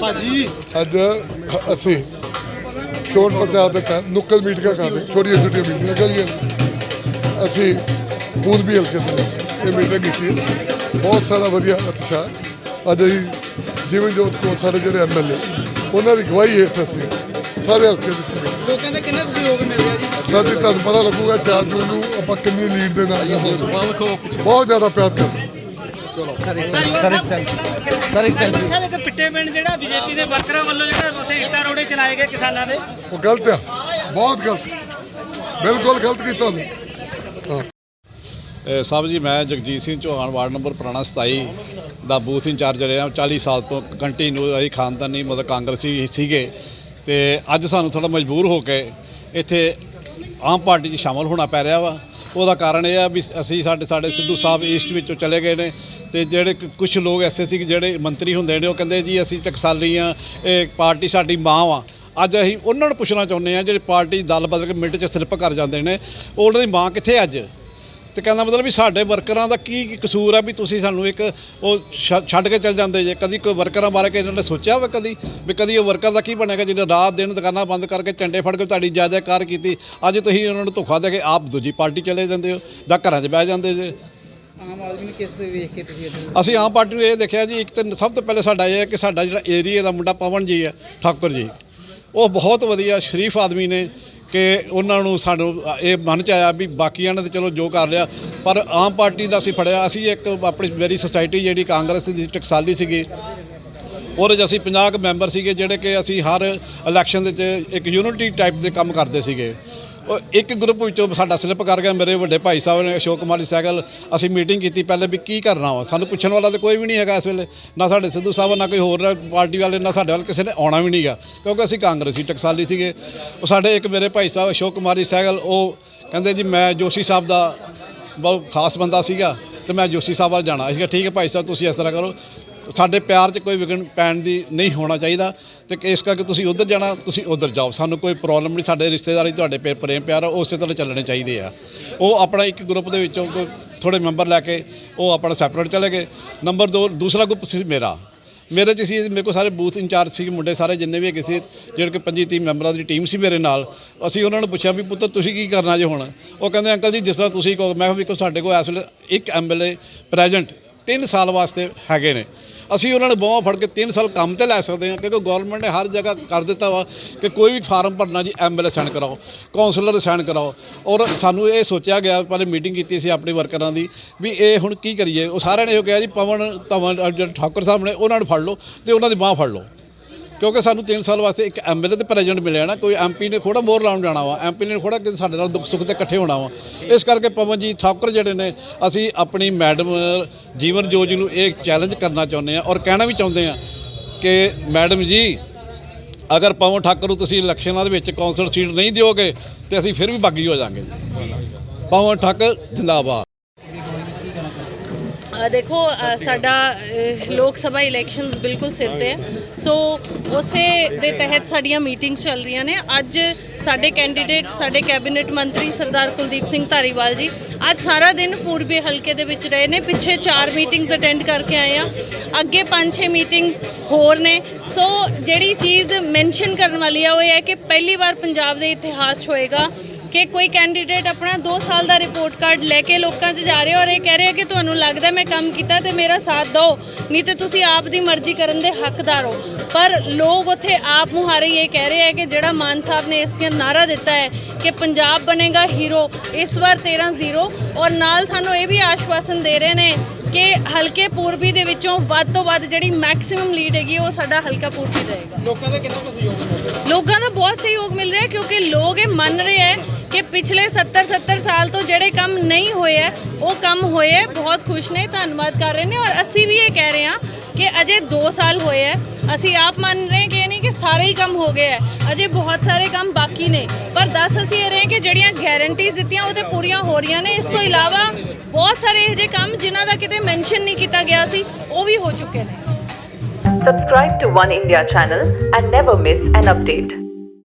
ਭਾਜੀ ਅੱਜ ਅਸੀਂ ਚੋਣ ਪ੍ਰਚਾਰ ਦੇ ਕਰ ਨੁੱਕਲ ਮੀਟਿੰਗਾਂ ਕਰਦੇ ਛੋਟੀਆਂ ਛੋਟੀਆਂ ਮੀਟਿੰਗਾਂ ਗਲੀਆਂ। ਅਸੀਂ ਪੂਰਬੀ ਹਲਕੇ ਦੇ ਵਿੱਚ ਇਹ ਮੀਟਿੰਗ ਕੀਤੀ। ਬਹੁਤ ਸਾਰਾ ਵਧੀਆ ਉਤਸ਼ਾਹ। ਅੱਜ ਅਸੀਂ ਜਿਵੇਂ ਜੋਤ ਕੋਲ ਸਾਡੇ ਜਿਹੜੇ ਐਮਐਲਏ ਉਹਨਾਂ ਦੀ ਗਵਾਹੀ ਹੇਠ ਅਸੀਂ ਸਾਰੇ ਹਲਕੇ ਦੇ ਵਿੱਚ ਲੋਕਾਂ ਦਾ ਕਿੰਨਾ ਕੁ ਸਹਿਯੋਗ ਮਿਲ ਰਿਹਾ ਜੀ? ਸਾਡੀ ਤੁਹਾਨੂੰ ਪਤਾ ਲੱਗੂਗਾ 4 ਜੂਨ ਨੂੰ ਆਪਾਂ ਕਿੰਨੀ ਲੀਡ ਦੇ ਨਾਲ। ਬਹੁਤ ਜ਼ਿਆਦਾ ਪਿਆਰ ਕਰਦੇ ਸਾਹਿਬ ਇੱਕ ਪਿੱਟੇ ਪਿੰਡ ਜਿਹੜਾ ਬੀਜੇਪੀ ਦੇ ਵਰਕਰਾਂ ਵੱਲੋਂ ਜਿਹੜਾ ਉੱਥੇ ਇੱਟਾਂ ਰੋੜੇ ਚਲਾਏ ਗਏ ਕਿਸਾਨਾਂ ਦੇ। ਉਹ ਗਲਤ ਆ ਬਹੁਤ ਗਲਤ। ਬਿਲਕੁਲ ਗਲਤ ਕੀਤਾ ਉਹਨੇ। ਹਾਂ। ਅ, ਸਾਹਿਬ ਜੀ ਮੈਂ ਜਗਜੀਤ ਸਿੰਘ ਚੌਹਾਨ ਵਾਰਡ ਨੰਬਰ ਪੁਰਾਣਾ 27 ਦਾ ਬੂਥ ਇੰਚਾਰਜ ਰਿਹਾ। 40 ਸਾਲ ਤੋਂ ਕੰਟੀਨਿਊ ਅਸੀਂ ਖਾਨਦਾਨੀ ਮਤਲਬ ਕਾਂਗਰਸੀ ਸੀਗੇ। ਤੇ ਅੱਜ ਸਾਨੂੰ ਥੋੜਾ ਮਜਬੂਰ ਹੋ ਕੇ ਇੱਥੇ ਆਮ ਪਾਰਟੀ 'ਚ ਸ਼ਾਮਲ ਹੋਣਾ ਪੈ ਰਿਹਾ ਵਾ। ਉਹਦਾ ਕਾਰਨ ਇਹ ਆ ਵੀ ਅਸੀਂ ਸਾਡੇ ਸਾਡੇ ਸਿੱਧੂ ਸਾਹਿਬ ਈਸਟ ਵਿੱਚੋਂ ਚਲੇ ਗਏ ਨੇ ਤੇ ਜਿਹੜੇ ਕੁਝ ਲੋਕ ਐਸੇ ਸੀ ਜਿਹੜੇ ਮੰਤਰੀ ਹੁੰਦੇ ਨੇ, ਉਹ ਕਹਿੰਦੇ ਜੀ ਅਸੀਂ ਟਕਸਾਲੀ ਆ, ਇਹ ਪਾਰਟੀ ਸਾਡੀ ਮਾਂ ਵਾ। ਅੱਜ ਅਸੀਂ ਉਹਨਾਂ ਨੂੰ ਪੁੱਛਣਾ ਚਾਹੁੰਦੇ ਆ ਜਿਹੜੇ ਪਾਰਟੀ ਦਲ ਬਦਲ ਕੇ ਮਿੰਟ 'ਚ ਸਲਿੱਪ ਕਰ ਜਾਂਦੇ ਨੇ ਉਹ ਉਹਨਾਂ ਦੀ ਮਾਂ ਕਿੱਥੇ ਅੱਜ? ਤੇ ਕਹਿੰਦਾ ਮਤਲਬ ਵੀ ਸਾਡੇ ਵਰਕਰਾਂ ਦਾ ਕੀ ਕੀ ਕਸੂਰ ਆ ਵੀ ਤੁਸੀਂ ਸਾਨੂੰ ਇੱਕ ਉਹ ਛ- ਛੱਡ ਕੇ ਚੱਲ ਜਾਂਦੇ ਜੇ। ਕਦੀ ਕੋਈ ਵਰਕਰਾਂ ਬਾਰੇ ਕਿ ਇਹਨਾਂ ਨੇ ਸੋਚਿਆ ਹੋਵੇ ਕਦੀ? ਵੀ ਕਦੀ ਉਹ ਵਰਕਰ ਦਾ ਕੀ ਬਣੇਗਾ ਜਿਹਨੇ ਰਾਤ ਦਿਨ ਦੁਕਾਨਾਂ ਬੰਦ ਕਰਕੇ ਝੰਡੇ ਫੜ ਕੇ ਤੁਹਾਡੀ ਕਾਰ ਕੀਤੀ? ਅੱਜ ਤੁਸੀਂ ਉਹਨਾਂ ਨੂੰ ਧੋਖਾ ਦੇ ਕੇ ਆਪ ਦੂਜੀ ਪਾਰਟੀ ਚਲੇ ਜਾਂਦੇ ਹੋ ਜਾਂ ਘਰਾਂ 'ਚ ਬਹਿ ਜਾਂਦੇ ਜੇ। ਆਮ ਆਦਮੀ ਨੂੰ ਕਿਸ ਵੇਖ ਕੇ ਤੁਸੀਂ ਇੱਥੇ ਅਸੀਂ ਆਮ ਪਾਰਟੀ ਨੂੰ ਇਹ ਦੇਖਿਆ ਜੀ ਇੱਕ ਤਾਂ ਸਭ ਤੋਂ ਪਹਿਲੇ ਸਾਡਾ ਇਹ ਹੈ ਕਿ ਸਾਡਾ ਜਿਹੜਾ ਏਰੀਆ ਦਾ ਮੁੰਡਾ ਪਵਨ ਜੀ ਹੈ ਠਾਕੁਰ ਜੀ। ਉਹ ਬਹੁਤ ਵਧੀਆ ਸ਼ਰੀਫ ਆਦਮੀ ਨੇ। ਕਿ ਉਹਨਾਂ ਨੂੰ ਸਾਨੂੰ ਇਹ ਮਨ ਚ ਆਇਆ ਵੀ ਬਾਕੀਆਂ ਨੇ ਤਾਂ ਚਲੋ ਜੋ ਕਰ ਲਿਆ, ਪਰ ਆਮ ਪਾਰਟੀ ਦਾ ਅਸੀਂ ਫੜਿਆ। ਅਸੀਂ ਇੱਕ ਆਪਣੀ ਮੇਰੀ ਸੁਸਾਇਟੀ ਜਿਹੜੀ ਕਾਂਗਰਸ ਦੀ ਟਕਸਾਲੀ ਸੀਗੀ, ਉਹਦੇ 'ਚ ਅਸੀਂ 50 ਕੁ ਮੈਂਬਰ ਸੀਗੇ, ਜਿਹੜੇ ਕਿ ਅਸੀਂ ਹਰ ਇਲੈਕਸ਼ਨ ਦੇ ਵਿੱਚ ਇੱਕ ਯੂਨਿਟੀ ਟਾਈਪ ਦੇ ਕੰਮ ਕਰਦੇ ਸੀਗੇ। ਉਹ ਇੱਕ ਗਰੁੱਪ ਵਿੱਚੋਂ ਸਾਡਾ ਸਲਿੱਪ ਕਰ ਗਿਆ, ਮੇਰੇ ਵੱਡੇ ਭਾਈ ਸਾਹਿਬ ਨੇ, ਅਸ਼ੋਕ ਕੁਮਾਰ ਜੀ ਸਹਿਗਲ ਅਸੀਂ ਮੀਟਿੰਗ ਕੀਤੀ ਪਹਿਲੇ ਵੀ ਕੀ ਕਰਨਾ ਵਾ? ਸਾਨੂੰ ਪੁੱਛਣ ਵਾਲਾ ਤਾਂ ਕੋਈ ਵੀ ਨਹੀਂ ਹੈਗਾ ਇਸ ਵੇਲੇ, ਨਾ ਸਾਡੇ ਸਿੱਧੂ ਸਾਹਿਬ, ਨਾ ਕੋਈ ਹੋਰ ਪਾਰਟੀ ਵਾਲੇ, ਨਾ ਸਾਡੇ ਵੱਲ ਕਿਸੇ ਨੇ ਆਉਣਾ ਵੀ ਨਹੀਂਗਾ, ਕਿਉਂਕਿ ਅਸੀਂ ਕਾਂਗਰਸੀ ਟਕਸਾਲੀ ਸੀਗੇ। ਉਹ ਸਾਡੇ ਇੱਕ ਮੇਰੇ ਭਾਈ ਸਾਹਿਬ, ਅਸ਼ੋਕ ਕੁਮਾਰ ਜੀ ਸਹਿਗਲ ਉਹ ਕਹਿੰਦੇ ਜੀ ਮੈਂ ਜੋਸ਼ੀ ਸਾਹਿਬ ਦਾ ਬਹੁਤ ਖਾਸ ਬੰਦਾ ਸੀਗਾ ਤੇ ਮੈਂ ਜੋਸ਼ੀ ਸਾਹਿਬ ਵੱਲ ਜਾਣਾ। ਸੀਗਾ ਠੀਕ ਹੈ ਭਾਈ ਸਾਹਿਬ, ਤੁਸੀਂ ਇਸ ਤਰ੍ਹਾਂ ਕਰੋ। ਸਾਡੇ ਪਿਆਰ 'ਚ ਕੋਈ ਵਿਗਣ ਪੈਣ ਦੀ ਨਹੀਂ ਹੋਣਾ ਚਾਹੀਦਾ ਤੇ ਇਸ ਕਰਕੇ ਤੁਸੀਂ ਉਧਰ ਜਾਣਾ, ਤੁਸੀਂ ਉਧਰ ਜਾਓ। ਸਾਨੂੰ ਕੋਈ ਪ੍ਰੋਬਲਮ ਨਹੀਂ, ਸਾਡੇ ਰਿਸ਼ਤੇਦਾਰੀ ਤੁਹਾਡੇ ਪੇ, ਪ੍ਰੇਮ ਪਿਆਰ ਉਹ ਉਸੇ ਤਰ੍ਹਾਂ ਚੱਲਣੇ ਚਾਹੀਦੇ ਆ। ਉਹ ਆਪਣਾ ਇੱਕ ਗਰੁੱਪ ਦੇ ਵਿੱਚੋਂ ਕੋਈ ਥੋੜੇ ਮੈਂਬਰ ਲੈ ਕੇ, ਉਹ ਆਪਣਾ ਸੈਪਰੇਟ ਚਲੇ ਗਏ। ਨੰਬਰ 2 ਦੂਸਰਾ ਗਰੁੱਪ ਸੀ ਮੇਰਾ। ਮੇਰੇ 'ਚ ਸੀ, ਮੇਰੇ ਕੋਲ ਸਾਰੇ ਬੂਥ ਇੰਚਾਰਜ ਸੀ ਮੁੰਡੇ, ਸਾਰੇ ਜਿੰਨੇ ਵੀ ਹੈਗੇ ਸੀ, ਜਿਹੜੇ ਕਿ 25 30 ਮੈਂਬਰਾਂ ਦੀ ਟੀਮ ਸੀ ਮੇਰੇ ਨਾਲ। ਅਸੀਂ ਉਹਨਾਂ ਨੂੰ ਪੁੱਛਿਆ ਵੀ, ਪੁੱਤਰ, ਤੁਸੀਂ ਕੀ ਕਰਨਾ ਜੇ ਹੁਣ? ਉਹ ਕਹਿੰਦੇ, ਅੰਕਲ ਜੀ, ਜਿਸ ਤਰ੍ਹਾਂ ਤੁਸੀਂ ਕਹੋ। ਮੈਂ ਕਿਹਾ ਵੀ ਸਾਡੇ ਕੋਲ ਇਸ ਵੇਲੇ ਇੱਕ ਐਮਐਲਏ ਪ੍ਰੈਜ਼ੈਂਟ 3 ਸਾਲ ਵਾਸਤੇ ਹੈਗੇ ਨੇ। ਅਸੀਂ ਉਹਨਾਂ ਨੂੰ ਬਾਹਾਂ ਫੜ ਕੇ 3 ਸਾਲ ਕੰਮ ਤੇ ਲੈ ਸਕਦੇ ਹਾਂ, ਕਿਉਂਕਿ ਗਵਰਨਮੈਂਟ ਨੇ ਹਰ ਜਗ੍ਹਾ ਕਰ ਦਿੱਤਾ ਵਾ ਕਿ ਕੋਈ ਵੀ ਫਾਰਮ ਭਰਨਾ ਜੀ ਐਮਐਲਏ ਸਾਈਨ ਕਰਾਓ ਕਾਉਂਸਲਰ ਸਾਈਨ ਕਰਾਓ। ਔਰ ਸਾਨੂੰ ਇਹ ਸੋਚਿਆ ਗਿਆ, ਪਹਿਲੇ ਮੀਟਿੰਗ ਕੀਤੀ ਸੀ ਆਪਣੇ ਵਰਕਰਾਂ ਦੀ, ਵੀ ਇਹ ਹੁਣ ਕੀ ਕਰੀਏ? ਉਹ ਸਾਰਿਆਂ ਨੇ ਇਹ ਕਿਹਾ ਜੀ, ਪਵਨ ਧਵਨ ਜਿਹੜੇ ਠਾਕੁਰ ਸਾਹਿਬ ਨੇ, ਉਹਨਾਂ ਨੂੰ ਫੜ ਲਓ ਤੇ ਉਹਨਾਂ ਦੀ ਬਾਹ ਫੜ ਲਓ। ਕਿਉਂਕਿ ਸਾਨੂੰ 3 ਸਾਲ ਵਾਸਤੇ ਇੱਕ ਐਮਐਲਏ ਤੇ ਪ੍ਰੈਜ਼ੀਡੈਂਟ ਮਿਲਿਆ ਨਾ, ਕੋਈ ਐਮਪੀ ਨੇ ਥੋੜਾ ਮੋਰ ਲਾਉਣ ਜਾਣਾ ਵਾ ਐਮਪੀ ਨੇ ਥੋੜਾ ਕਿ ਸਾਡੇ ਨਾਲ ਦੁੱਖ ਸੁੱਖ ਤੇ ਇਕੱਠੇ ਹੋਣਾ ਵਾ। ਇਸ ਕਰਕੇ ਪਵਨ ਜੀ ਠਾਕੁਰ ਜਿਹੜੇ ਨੇ, ਅਸੀਂ ਆਪਣੀ ਮੈਡਮ ਜੀਵਨ ਜੋਤ ਨੂੰ ਇਹ ਚੈਲੰਜ ਕਰਨਾ ਚਾਹੁੰਦੇ ਆ ਔਰ ਕਹਿਣਾ ਵੀ ਚਾਹੁੰਦੇ ਆ ਕਿ ਮੈਡਮ ਜੀ, ਅਗਰ ਪਵਨ ਠਾਕੁਰ ਨੂੰ ਤੁਸੀਂ ਇਲੈਕਸ਼ਨਾਂ ਦੇ ਵਿੱਚ ਕੌਂਸਲ ਸੀਟ ਨਹੀਂ ਦਿਓਗੇ, ਤੇ ਅਸੀਂ ਫਿਰ ਵੀ ਬਾਗੀ ਹੋ ਜਾਾਂਗੇ ਪਵਨ ਠਾਕੁਰ ਜਿੰਦਾਬਾਦ। ਦੇਖੋ ਸਾਡਾ ਲੋਕ ਸਭਾ ਇਲੈਕਸ਼ਨਸ ਬਿਲਕੁਲ ਸਿਰ ਤੇ ਹੈ। ਸੋ ਉਸੇ ਦੇ ਤਹਿਤ ਸਾਡੀਆਂ ਮੀਟਿੰਗਸ ਚੱਲ ਰਹੀਆਂ ਨੇ। ਅੱਜ ਸਾਡੇ ਕੈਂਡੀਡੇਟ ਸਾਡੇ ਕੈਬਨਿਟ ਮੰਤਰੀ ਸਰਦਾਰ ਕੁਲਦੀਪ ਸਿੰਘ ਧਾਰੀਵਾਲ ਜੀ ਅੱਜ ਸਾਰਾ ਦਿਨ ਪੂਰਬੀ ਹਲਕੇ ਦੇ ਵਿੱਚ ਰਹੇ ਨੇ। ਪਿੱਛੇ 4 ਮੀਟਿੰਗਸ ਅਟੈਂਡ ਕਰਕੇ ਆਏ ਆ। ਅੱਗੇ 5-6 ਮੀਟਿੰਗਸ ਹੋਰ ਨੇ। ਸੋ ਜਿਹੜੀ ਚੀਜ਼ ਮੈਂਸ਼ਨ ਕਰਨ ਵਾਲੀ ਆ ਉਹ ਇਹ ਹੈ ਕਿ ਪਹਿਲੀ ਵਾਰ ਪੰਜਾਬ ਦੇ ਇਤਿਹਾਸ 'ਚ ਹੋਏਗਾ। ਕਿ ਕੋਈ ਕੈਂਡੀਡੇਟ ਆਪਣਾ 2 ਸਾਲ ਦਾ ਰਿਪੋਰਟ ਕਾਰਡ ਲੈ ਕੇ ਲੋਕਾਂ 'ਚ ਜਾ ਰਿਹਾ ਔਰ ਇਹ ਕਹਿ ਰਿਹਾ ਕਿ ਤੁਹਾਨੂੰ ਲੱਗਦਾ ਮੈਂ ਕੰਮ ਕੀਤਾ ਤੇ ਮੇਰਾ ਸਾਥ ਦਿਓ ਨਹੀਂ ਤੇ ਤੁਸੀਂ ਆਪ ਦੀ ਮਰਜ਼ੀ ਕਰਨ ਦੇ ਹੱਕਦਾਰ ਹੋ। ਪਰ ਲੋਕ ਉੱਥੇ ਆਪ ਮੁਹਾਰੇ ਇਹ ਕਹਿ ਰਹੇ ਹੈ ਕਿ ਜਿਹੜਾ ਮਾਨ ਸਾਹਿਬ ਨੇ ਇਸ ਦੀਆਂ ਨਾਰਾ ਦਿੱਤਾ ਹੈ ਕਿ ਪੰਜਾਬ ਬਣੇਗਾ ਹੀਰੋ ਇਸ ਵਾਰ 13-0 ਔਰ ਨਾਲ ਸਾਨੂੰ ਇਹ ਵੀ ਆਸ਼ਵਾਸਨ ਦੇ ਰਹੇ ਨੇ ਕਿ ਹਲਕੇ ਪੂਰਬੀ ਦੇ ਵਿੱਚੋਂ ਵੱਧ ਤੋਂ ਵੱਧ ਜਿਹੜੀ ਮੈਕਸਿਮਮ ਲੀਡ ਹੈਗੀ ਉਹ ਸਾਡਾ ਹਲਕਾ ਪੂਰਬੀ ਰਹੇਗਾ ਲੋਕਾਂ ਦਾ ਕਿੰਨਾ ਕੁ ਸਹਿਯੋਗ ਮਿਲ ਰਿਹਾ? ਲੋਕਾਂ ਦਾ ਬਹੁਤ ਸਹਿਯੋਗ ਮਿਲ ਰਿਹਾ ਕਿਉਂਕਿ ਲੋਕ ਇਹ ਮੰਨ ਰਹੇ ਹੈ ਕਿ ਪਿਛਲੇ 70 70 ਸਾਲ ਤੋਂ ਜਿਹੜੇ ਕੰਮ ਨਹੀਂ ਹੋਏ ਹੈ ਉਹ ਕੰਮ ਹੋਏ ਹੈ ਬਹੁਤ ਖੁਸ਼ ਨੇ, ਧੰਨਵਾਦ ਕਰ ਰਹੇ ਨੇ ਔਰ ਅਸੀਂ ਵੀ ਇਹ ਕਹਿ ਰਹੇ ਹਾਂ ਕਿ ਅਜੇ 2 ਸਾਲ ਹੋਏ ਹੈ ਅਸੀਂ ਆਪ ਮੰਨ ਰਹੇ ਕਿ ਇਹ ਨਹੀਂ ਕਿ ਸਾਰੇ ਹੀ ਕੰਮ ਹੋ ਗਏ ਹੈ ਅਜੇ ਬਹੁਤ ਸਾਰੇ ਕੰਮ ਬਾਕੀ ਨੇ। ਪਰ ਦੱਸ ਅਸੀਂ ਇਹ ਰਹੇ ਕਿ ਜਿਹੜੀਆਂ ਗਾਰੰਟੀਜ਼ ਦਿੱਤੀਆਂ, ਉਹ ਤੇ ਪੂਰੀਆਂ ਹੋ ਰਹੀਆਂ ਨੇ। ਇਸ ਤੋਂ ਇਲਾਵਾ ਬਹੁਤ ਸਾਰੇ ਇਹੋ ਜਿਹੇ ਕੰਮ ਜਿਨ੍ਹਾਂ ਦਾ ਕਿਤੇ ਮੈਂਸ਼ਨ ਨਹੀਂ ਕੀਤਾ ਗਿਆ ਸੀ, ਉਹ ਵੀ ਹੋ ਚੁੱਕੇ ਨੇ। Subscribe to One India channel and never miss an update.